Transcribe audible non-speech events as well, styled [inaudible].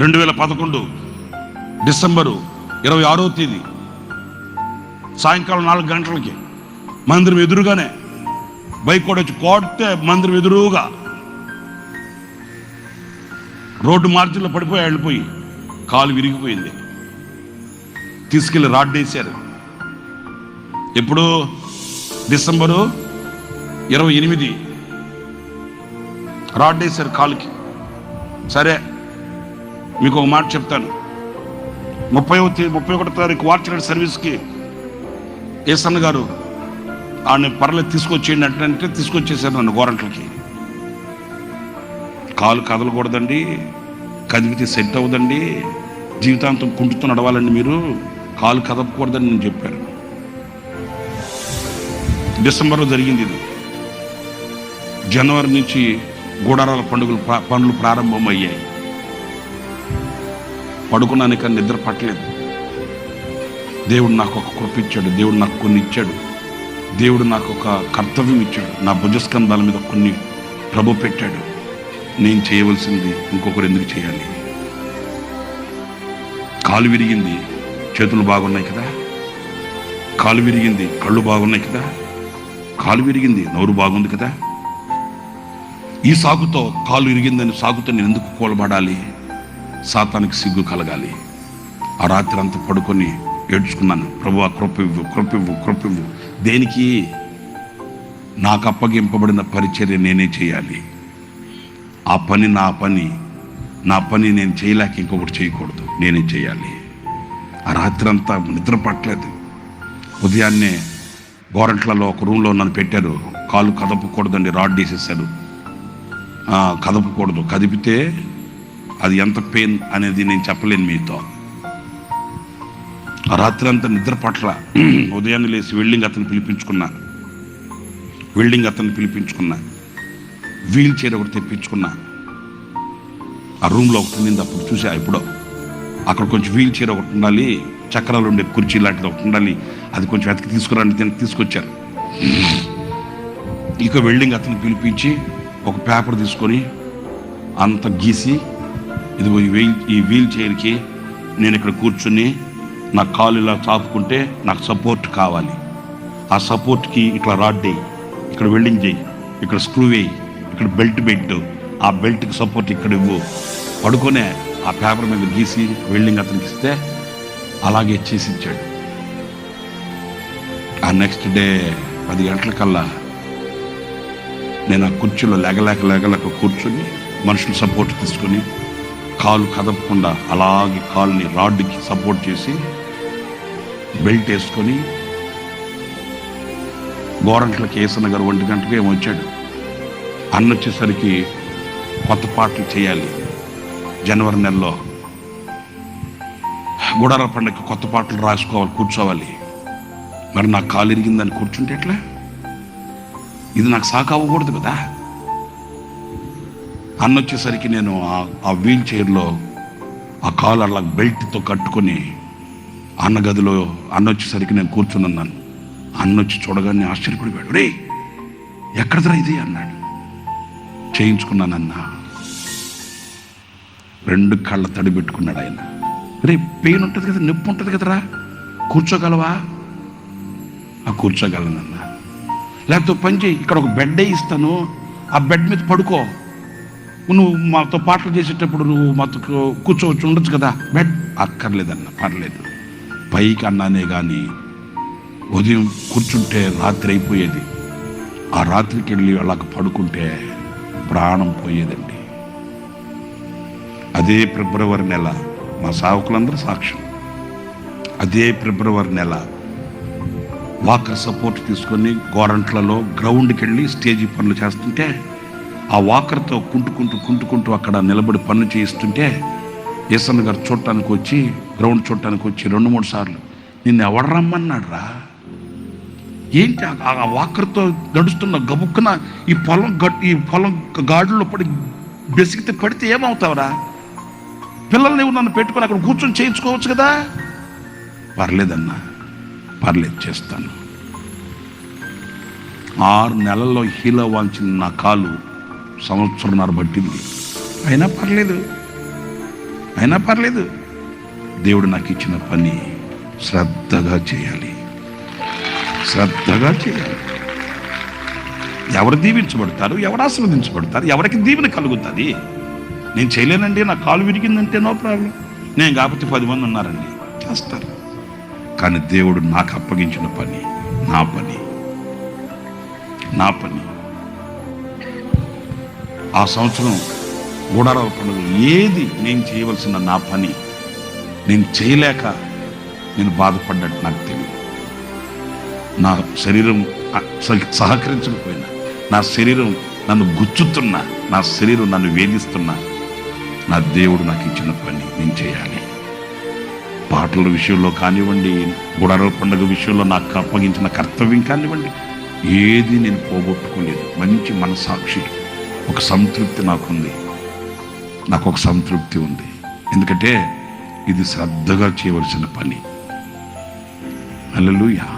రెండు వేల పదకొండు డిసెంబరు ఇరవై ఆరో తేదీ సాయంకాలం నాలుగు గంటలకి మందిరం ఎదురుగానే బైక్ కూడా వచ్చి కొట్టే మందిరం ఎదురుగా రోడ్డు మార్జిన్లో పడిపోయి వెళ్ళిపోయి కాలు విరిగిపోయింది. తీసుకెళ్ళి రాడ్డేశారు ఎప్పుడు డిసెంబరు ఇరవై ఎనిమిది రాడ్డేశారు కాలుకి. సరే మీకు ఒక మాట చెప్తాను. ముప్పై ముప్పై ఒకటో తారీఖు వార్చర్ సర్వీస్కి ఏసన్న గారు ఆయన పర్లేదు తీసుకొచ్చేయండి అంటే తీసుకొచ్చేసారు నన్ను గోరంట్లకి. కాలు కదలకూడదండి కదిపితే సెట్ అవ్వదండి జీవితాంతం కుంటుతూ నడవాలండి మీరు కాలు కదపకూడదని నేను చెప్పాను. డిసెంబర్లో జరిగింది ఇది. జనవరి నుంచి గూడారాల పండుగలు ప్రా- పనులు ప్రారంభమయ్యాయి. పడుకున్నాను కానీ నిద్ర పట్టలేదు. దేవుడు నాకు ఒక కృపించాడు దేవుడు నాకు కొన్ని ఇచ్చాడు. దేవుడు నాకు ఒక కర్తవ్యం ఇచ్చాడు. నా భుజస్కంధాల మీద కొన్ని ప్రభు పెట్టాడు. నేను చేయవలసింది ఇంకొకరు ఎందుకు చేయాలి? కాలు విరిగింది చేతులు బాగున్నాయి కదా? కాలు విరిగింది కళ్ళు బాగున్నాయి కదా? కాలు విరిగింది నోరు బాగుంది కదా? ఈ సాగుతో కాలు విరిగిందని సాగుతో నేను ఎందుకు కూలబడాలి? సాతానికి సిగ్గు కలగాలి. ఆ రాత్రి అంతా పడుకొని ఏడ్చుకున్నాను. ప్రభు కృపివ్వు కృపివ్వు కృపివ్వు దేనికి? నాకు అప్పగింపబడిన పరిచర్య నేనే చేయాలి. ఆ పని నా పని. నా పని నేను చేయలేక ఇంకొకటి చేయకూడదు. నేనే చేయాలి. ఆ రాత్రి అంతా నిద్ర పట్టలేదు. ఉదయాన్నే గోరంట్లలో ఒక రూమ్లో నన్ను పెట్టారు. కాలు కదపకూడదండి రాడ్ వేసేసారు కదపకూడదు. కదిపితే అది ఎంత పెయిన్ అనేది నేను చెప్పలేను మీతో. ఆ రాత్రి అంతా నిద్ర పట్ల [clears throat] ఉదయాన్నే లేచి వెల్డింగ్ అతను పిలిపించుకున్నా. వెల్డింగ్ అతను పిలిపించుకున్నా. వీల్ చైర్ ఒకటి తెప్పించుకున్నా. ఆ రూమ్లో ఒకటి ఉండింది అప్పుడు చూసా ఎప్పుడో. అక్కడ కొంచెం వీల్ చైర్ ఒకటి ఉండాలి చక్రాలు ఉండే కుర్చీ లాంటిది ఒకటి ఉండాలి అది కొంచెం వెతికి తీసుకురండి దీనికి తీసుకొచ్చారు. ఇక వెల్డింగ్ అతను పిలిపించి ఒక పేపర్ తీసుకొని అంత గీసి ఇదిగో ఈ వీల్ ఈ వీల్ చైర్కి నేను ఇక్కడ కూర్చుని నా కాలు ఇలా చాపుకుంటే నాకు సపోర్ట్ కావాలి. ఆ సపోర్ట్కి ఇట్లా రాడ్ వేయి. ఇక్కడ వెల్డింగ్ చేయి. ఇక్కడ స్క్రూ వేయి. ఇక్కడ బెల్ట్ పెట్టు ఆ బెల్ట్కి సపోర్ట్ ఇక్కడ ఇవ్వు. పడుకొనే ఆ పేపర్ మీద గీసి వెల్డింగ్ అతనికి ఇస్తే అలాగే చేసి ఇచ్చాడు. ఆ నెక్స్ట్ డే పది గంటలకల్లా నేను ఆ కుర్చీలో లేగలేక లేగలేక కూర్చొని మనుషులు సపోర్ట్ తీసుకొని కాలు కదపకుండా అలాగే కాలుని రాడ్కి సపోర్ట్ చేసి బెల్ట్ వేసుకొని గోరంట్ల కేసన్న గారు ఒంటి గంటకి ఏమో వచ్చాడు. అన్న వచ్చేసరికి కొత్త పాటలు చేయాలి. జనవరి నెలలో గుడార పండగకి కొత్త పాటలు రాసుకోవాలి కూర్చోవాలి. మరి నాకు కాలు ఇరిగిందని కూర్చుంటే ఎట్లా? ఇది నాకు సాకు అవ్వకూడదు కదా? అన్న వచ్చేసరికి నేను ఆ- వీల్ చైర్లో ఆ కాలు అలా బెల్ట్తో కట్టుకొని అన్న గదిలో అన్న వచ్చేసరికి నేను కూర్చుని ఉన్నాను అన్న వచ్చి చూడగానే ఆశ్చర్యపడిపోయాడు. రే ఎక్కడదరా ఇది? అన్నాడు. చేయించుకున్నానన్న. రెండు కళ్ళ తడి పెట్టుకున్నాడు ఆయన. రే పెయిన్ ఉంటుంది కదా నొప్పి ఉంటుంది కదరా? కూర్చోగలవా? ఆ కూర్చోగలనన్నా. లేకపోతే పని చేయి ఇక్కడ ఒక బెడ్ ఇస్తాను. ఆ బెడ్ మీద పడుకో. నువ్వు మాతో పాటలు చేసేటప్పుడు నువ్వు మాతో కూర్చోవచ్చు ఉండొచ్చు కదా? బెడ్ అక్కర్లేదన్న పర్లేదు. పైకి అన్నానే కానీ ఉదయం కూర్చుంటే రాత్రి అయిపోయేది. ఆ రాత్రికి వెళ్ళి అలాగ పడుకుంటే ప్రాణం పోయేదండి. అదే ఫిబ్రవరి నెల మా సావుకులందరూ సాక్ష్యం. అదే ఫిబ్రవరి నెల వాకర్ సపోర్ట్ తీసుకొని గోరంట్లలో గ్రౌండ్కి వెళ్ళి స్టేజీ పనులు చేస్తుంటే ఆ వాకర్తో కుంటుకుంటూ కుంటుకుంటూ అక్కడ నిలబడి పనులు చేయిస్తుంటే ఈసన్ గారు చూడటానికి వచ్చి గ్రౌండ్ చూడటానికి వచ్చి రెండు మూడు సార్లు నిన్ను ఎవడు రమ్మన్నాడు రా ఏంటి ఆ- వాకర్తో నడుస్తున్న గబుక్కున ఈ పొలం గట్ ఈ పొలం గాడుల్లో పడి బెసిగితే పడితే ఏమవుతావురా? పిల్లల్ని నువ్వు నన్ను పెట్టుకొని అక్కడ కూర్చొని చేయించుకోవచ్చు కదా? పర్లేదన్నా పర్లేదు చేస్తాను. ఆరు నెలల్లో హీలో వాంచిన నా కాలు సంవత్సరంన్నర పట్టింది. అయినా పర్లేదు. అయినా పర్లేదు. దేవుడు నాకు ఇచ్చిన పని శ్రద్ధగా చేయాలి. శ్రద్ధగా చేయాలి. ఎవరు దీవించబడతారు? ఎవరు ఆశీర్వదించబడతారు? ఎవరికి దీవెన కలుగుతుంది? నేను చేయలేనండి నా కాలు విరిగిందంటే నో ప్రాబ్లం. నేను కాకపోతే పది మంది ఉన్నారండి. చేస్తారు. కానీ దేవుడు నాకు అప్పగించిన పని నా పని నా పని. ఆ సంవత్సరం గుడారాల పండుగ ఏది నేను చేయవలసిన నా పని నేను చేయలేక నేను బాధపడ్డట్టు నాకు తెలియదు. నా శరీరం సహకరించకపోయినా నా శరీరం నన్ను గుచ్చుతున్నా నా శరీరం నన్ను వేధిస్తున్నా నా దేవుడు నాకు ఇచ్చిన పని నేను చేయాలి. పాటల విషయంలో కానివ్వండి గుడారాల పండుగ విషయంలో నాకు అప్పగించిన కర్తవ్యం కానివ్వండి ఏది నేను పోగొట్టుకోలేదు. మంచి మనసాక్షి ఒక సంతృప్తి నాకుంది. నాకు ఒక సంతృప్తి ఉంది. ఎందుకంటే ఇది శ్రద్ధగా చేయవలసిన పని. అల్లలుయా